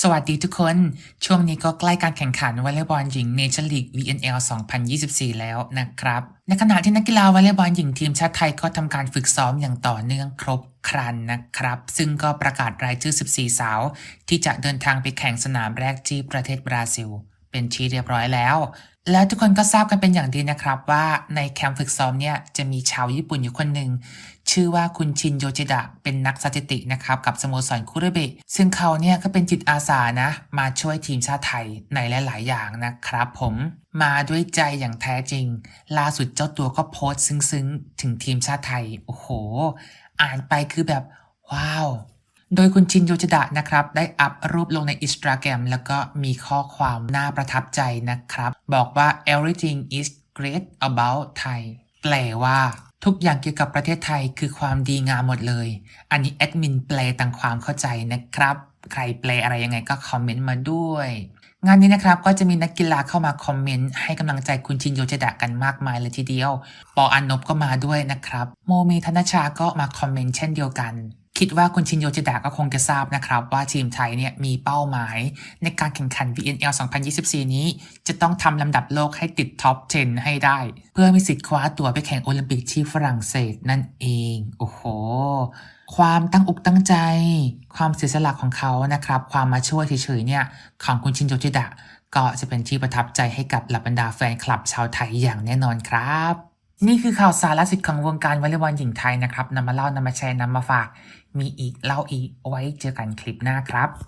สวัสดีทุกคน ช่วงนี้ก็ใกล้การแข่งขันวอลเลย์บอลหญิงเนชั่นลีก VNL 2024 แล้วนะครับ ในขณะที่นักกีฬาวอลเลย์บอลหญิงทีมชาติไทยก็ทำการฝึกซ้อมอย่างต่อเนื่องครบครันนะครับ ซึ่งก็ประกาศรายชื่อ 14 สาว ที่จะเดินทางไปแข่งสนามแรกที่ประเทศบราซิล เป็นที่เรียบร้อยแล้ว แล้วทุกคนก็ทราบกันเป็นอย่างดีนะครับว่าในแคมป์ฝึกซ้อมเนี่ยจะมีชาวญี่ปุ่นอยู่คนหนึ่งชื่อว่าคุณชินโยจิดะเป็นนักสถิตินะครับกับสโมสรคุเรเบะซึ่งเขาเนี่ยก็เป็นจิตอาสานะ มาช่วยทีมชาติไทยในหลาย ๆ อย่างนะครับผมมาด้วยใจอย่างแท้จริง ล่าสุดเจ้าตัวก็โพสต์ซึ้ง ๆ ถึงทีมชาติไทย โอ้โห อ่านไปคือแบบ ว้าว โดยคุณชินโยจิดะนะครับ ได้อัพรูปลงในอินสตาแกรมแล้วก็มีข้อความน่าประทับใจนะครับ บอกว่า everything is great about Thai แปลว่า ทุกอย่างเกี่ยวกับประเทศไทยคือความดีงามหมดเลย อันนี้แอดมินแปลตามความเข้าใจนะครับ ใครแปลอะไรยังไงก็คอมเมนต์มาด้วย งานนี้นะครับก็จะมีนักกีฬาเข้ามาคอมเมนต์ให้กำลังใจคุณชินโยเจดะกันมากมายเลยทีเดียว ปออันนบก็มาด้วยนะครับ โมมีธนชาก็มาคอมเมนต์เช่นเดียวกัน คิดว่าคุณชินโยเจดะก็คงจะทราบนะครับว่าทีมไทยเนี่ยมีเป้าหมาย ในการแข่งขัน VNL 2024 นี้ จะต้องทำลำดับโลกให้ติดท็อป 10 ให้ได้ เพื่อมีสิทธิ์คว้าตั๋วไปแข่งโอลิมปิกที่ฝรั่งเศสนั่นเอง โอ้โห ความตั้งอกตั้งใจ ความเสียสละของเขานะครับ ความมาช่วยเฉยๆเนี่ยของคุณชินโยจิดะก็จะเป็นที่ประทับใจให้กับหล่าบรรดาแฟนคลับชาวไทยอย่างแน่นอนครับ นี่คือข่าวสารล่าสุดของวงการวอลเลย์บอลหญิงไทยนะครับนำมาเล่านำมาแชร์นำมาฝาก มีอีกเล่าอีกเอาไว้เจอกันคลิปหน้าครับ